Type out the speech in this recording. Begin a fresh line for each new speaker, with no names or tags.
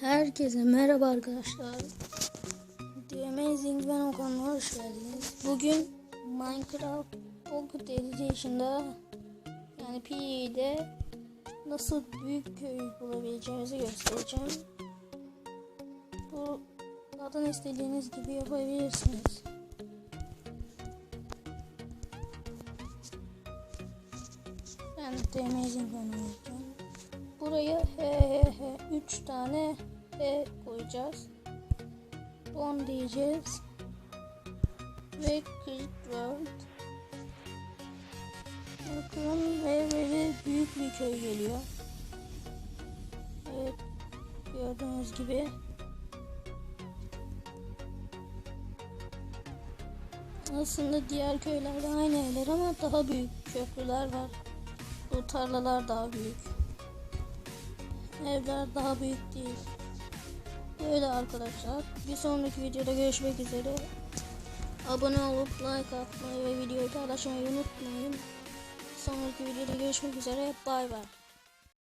Herkese merhaba arkadaşlar. The Amazing Ben kanalına hoş geldiniz. Bugün Minecraft Pocket Edition'da yani PE'de nasıl büyük köy bulabileceğimizi göstereceğim. Bu zaten istediğiniz gibi yapabilirsiniz. Ben The Amazing Ben olacağım. Buraya he he he 3 tane he koyacağız. 10 diyeceğiz. Ve click world. Bakın ve böyle büyük bir köy geliyor. Evet. Gördüğünüz gibi. Aslında diğer köylerde aynı evler ama daha büyük köprüler var. Bu tarlalar daha büyük. Evler daha büyük değil. Böyle arkadaşlar. Bir sonraki videoda görüşmek üzere. Abone olup like atmayı ve videoyu paylaşmayı unutmayın. Sonraki videoda görüşmek üzere. Bay bay.